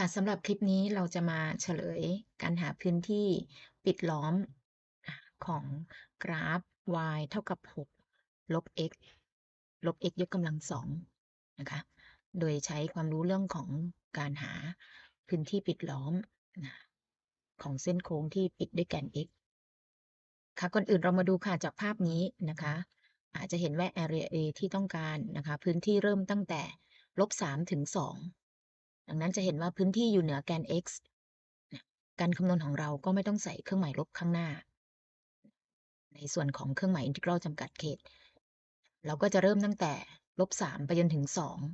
ค่ะสำหรับคลิปนี้เราจะมาเฉลยการหาพื้นที่ปิดล้อมของกราฟ y เท่ากับ 6 ลบ x ลบ x ยกกำลังสองนะคะ โดยใช้ความรู้เรื่องของการหาพื้นที่ปิดล้อมของเส้นโค้งที่ปิดด้วยแกน x ค่ะก่อนอื่นเรามาดูค่ะจากภาพนี้นะคะ อาจจะเห็นว่า area A ที่ต้องการนะคะ พื้นที่เริ่มตั้งแต่ลบ3ถึง2 ดังนั้นจะเห็นว่าพื้นที่อยู่เหนือแกน x การคำนวณของเราก็ไม่ต้องใส่เครื่องหมายลบข้างหน้า ในส่วนของเครื่องหมายอินทิกรัลจำกัดเขต เราก็จะเริ่มตั้งแต่ลบ 3 ไปจนถึง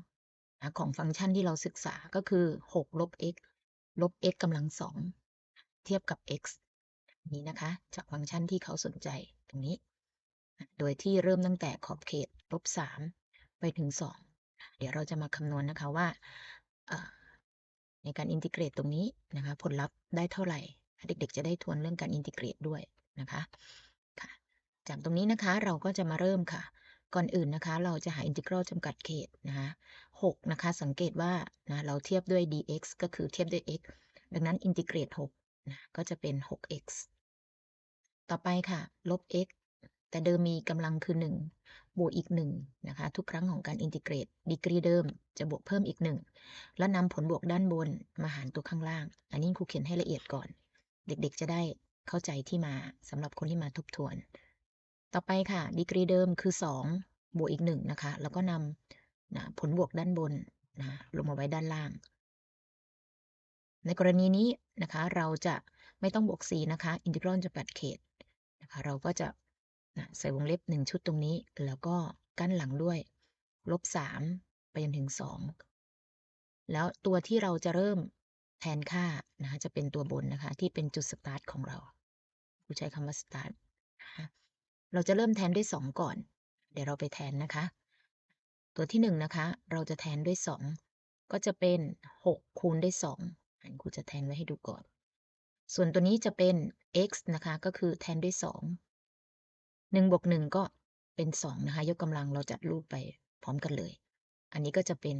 2นะของฟังก์ชันที่เราศึกษาก็คือ6ลบ x ลบ x กำลัง 2 เทียบกับ x นี้นะคะ จากฟังก์ชันที่เขาสนใจตรงนี้ โดยที่เริ่มตั้งแต่ขอบเขตลบ 3 ไปถึง 2 เดี๋ยวเราจะมาคำนวณนะคะว่า ในการอินทิเกรตตรงนี้นะคะ ผลลัพธ์ได้เท่าไหร่ เด็กๆ จะได้ทวนเรื่องการอินทิเกรตด้วยนะคะค่ะจากตรงนี้นะคะเราก็จะมาเริ่มค่ะ ก่อนอื่นนะคะ เราจะหาอินทิกรัลจำกัดเขตนะคะ6นะคะ สังเกตว่านะเราเทียบด้วย dx ก็คือเทียบด้วย x ดังนั้นอินทิเกรต6นะก็จะเป็น 6x ต่อไปค่ะ ลบ x แต่เดิมมีกำลังคือ1 บวกอีก1นะคะทุกครั้งของการอินทิเกรตดีกรีเดิมจะบวกเพิ่มอีก 1 แล้วนำผลบวกด้านบนมาหารตัวข้างล่าง อันนี้ครูเขียนให้ละเอียดก่อน เด็กๆจะได้เข้าใจที่มาสำหรับคนที่มาทบทวน ต่อไปค่ะดีกรีเดิมคือ 2 บวกอีก1นะคะแล้วก็นำนะผลบวกด้านบนนะลงมาไว้ด้านล่าง ในกรณีนี้นะคะเราจะไม่ต้องบวก4นะคะอินทิกรัลจะปัดเขตนะคะเราก็จะ นะใส่วงเล็บ 1 ชุดตรงนี้ แล้วก็กั้นหลังด้วย ลบ 3 ไปจนถึง 2 แล้วตัวที่เราจะเริ่มแทนค่านะคะจะเป็นตัวบนนะคะ ที่เป็นจุดสตาร์ทของเราผู้ใช้คำว่าสตาร์ทนะคะเราจะเริ่มแทนด้วย 2 ก่อน เดี๋ยวเราไปแทนนะคะ ตัวที่ 1 นะคะ เราจะแทนด้วย 2 ก็จะเป็น 6 คูณด้วย2อันครูจะแทนไว้ให้ดูก่อน ส่วนตัวนี้จะเป็น x นะคะ ก็คือแทนด้วย 2 1บวก1ก็เป็น2นะคะ ยกกำลังเราจัดรูปไปพร้อมกันเลย อันนี้ก็จะเป็น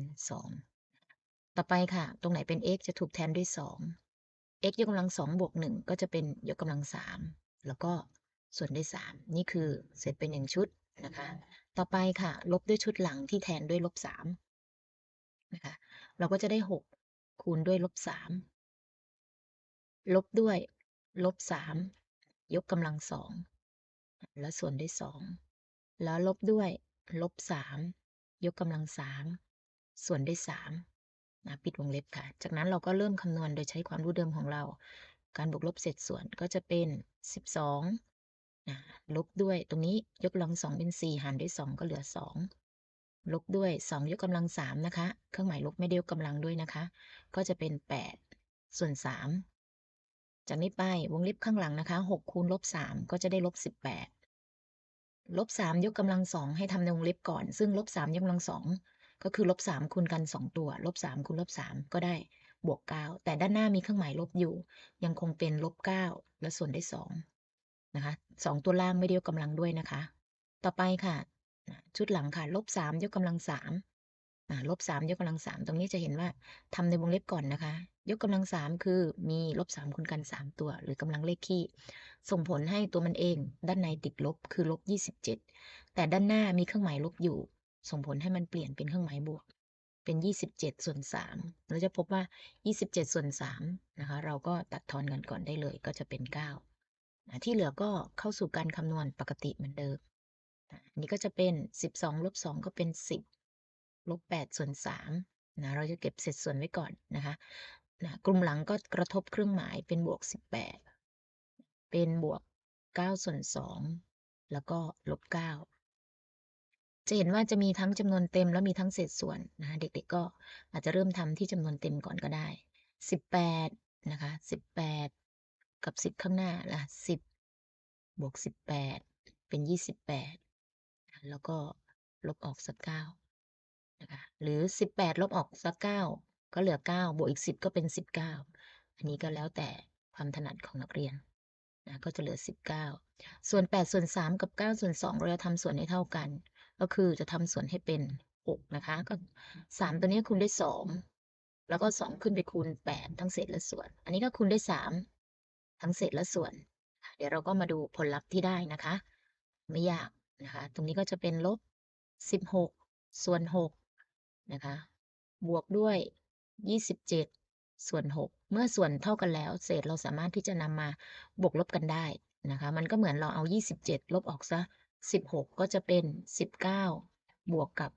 2ต่อไปค่ะ ตรงไหนเป็น x จะถูกแทนด้วย2 x ยกกำลัง2บวก1ก็จะเป็นยกกำลัง3แล้วก็ส่วนด้วย3นี่คือเสร็จเป็น1ชุดนะคะ ต่อไปค่ะ ลบด้วยชุดหลังที่แทนด้วยลบ3นะคะ เราก็จะได้6คูณด้วยลบ3ลบด้วยลบ3ยกกำลังสอง แล้วส่วนด้วย2แล้วลบด้วยลบ3ยกกำลัง3ส่วนด้วย3นะปิดวงเล็บค่ะ จากนั้นเราก็เริ่มคำนวณโดยใช้ความรู้เดิมของเรา การบวกลบเศษส่วนก็จะเป็น 12นะลบด้วยตรงนี้ยกกำลังสองเป็น 4 หารด้วย 2 ก็เหลือ 2 ลบด้วย 2 ยกกำลัง3นะคะ เครื่องหมายลบไม่ได้ยกกำลังด้วยนะคะ ก็จะเป็น 8 ส่วน 3 จากนี้ไปวงเล็บข้างหลังนะคะ 6 คูณลบ 3 ก็จะได้ลบ 18 ลบ3ยกกำลัง2ให้ทำในวงเล็บก่อน ซึ่งลบ3ยกกำลัง2ก็คือลบ3คูณกัน2ตัว ลบ3คูณลบ3ก็ได้บวก9แต่ด้านหน้ามีเครื่องหมายลบอยู่ ยังคงเป็นลบ9และส่วนได้วย2นะคะ2ตัวล่างไม่ได้ยกกำลังด้วยนะคะ ต่อไปค่ะ ชุดหลังค่ะลบสามยกกำลังสามลบสามยกกำลังสามตรงนี้จะเห็นว่าทำในวงเล็บก่อนนะคะ ยกกำลังสามคือมีลบสามคูณกันสามตัว หรือกำลังเลขคี่ ส่งผลให้ตัวมันเอง ด้านในติดลบคือลบยี่สิบเจ็ดแต่ด้านหน้ามีเครื่องหมายลบอยู่ ส่งผลให้มันเปลี่ยนเป็นเครื่องหมายบวก เป็นยี่สิบเจ็ดส่วนสามเราจะพบว่ายี่สิบเจ็ดส่วนสามนะคะ เราก็ตัดทอนกันก่อนได้เลยก็จะเป็นเก้าที่เหลือก็เข้าสู่การคำนวณปกติเหมือนเดิมอันนี้ก็จะเป็น 12ลบ2ก็เป็น 10ลบ8ส่วน3นะ เราจะเก็บเศษส่วนไว้ก่อนนะคะ นะกลุ่มหลังก็กระทบเครื่องหมายเป็นบวก 18 เป็นบวก 9 ส่วน 2 แล้วก็ลบ 9 จะเห็นว่าจะมีทั้งจำนวนเต็มแล้วมีทั้งเศษส่วนนะคะเด็กๆก็อาจจะเริ่มทำที่จำนวนเต็มก่อนก็ได้ 18 นะคะ 18 กับ 10 ข้างหน้าละ10 บวก 18 เป็น 28 แล้วก็ลบออกสัก9นะคะหรือ 18 ลบออกสัก9 ก็เหลือ 9 บวกอีก 10 ก็เป็น 19 อันนี้ก็แล้วแต่ความถนัดของนักเรียนนะก็จะเหลือ 19 ส่วน 8 ส่วน 3 กับ 9 ส่วน 2 เราจะทำส่วนให้เท่ากัน ก็คือจะทำส่วนให้เป็น 6 นะคะ ก็ 3 ตัวนี้คูณได้2แล้วก็ 2 ขึ้นไปคูณ 8 ทั้งเศษและส่วน อันนี้ก็คูณด้วย 3 ทั้งเศษและส่วน เดี๋ยวเราก็มาดูผลลัพธ์ที่ได้นะคะ ไม่ยากนะคะ ตรงนี้ก็จะเป็นลบ 16 ส่วน 6 นะคะ บวกด้วย 27ส่วน6เมื่อส่วนเท่ากันแล้ว เศษเราสามารถที่จะนำมาบวกลบกันได้นะคะ มันก็เหมือนเราเอา27ลบออกซะ16ก็จะเป็น19บวกกับ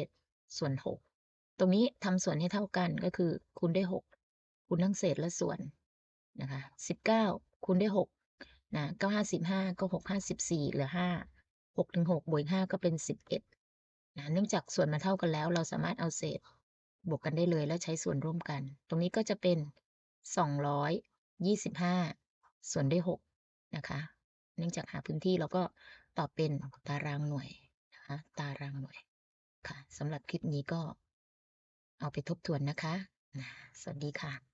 11ส่วน6ตรงนี้ทำส่วนให้เท่ากันก็คือคูณด้วย6คูณทั้งเศษและส่วนนะคะ19คูณด้วย6นะ955ก็654เหลือ5 6ถึง6บวก5ก็เป็น11นะเนื่องจากส่วนมันเท่ากันแล้ว เราสามารถเอาเศษ บวกกันได้เลยแล้วใช้ส่วนร่วมกัน ตรงนี้ก็จะเป็น 225 ส่วนด้วย6นะคะ เนื่องจากหาพื้นที่เราก็ตอบเป็นตารางหน่วยนะคะ ตารางหน่วยค่ะสำหรับคลิปนี้ก็เอาไปทบทวนนะคะนะสวัสดีค่ะ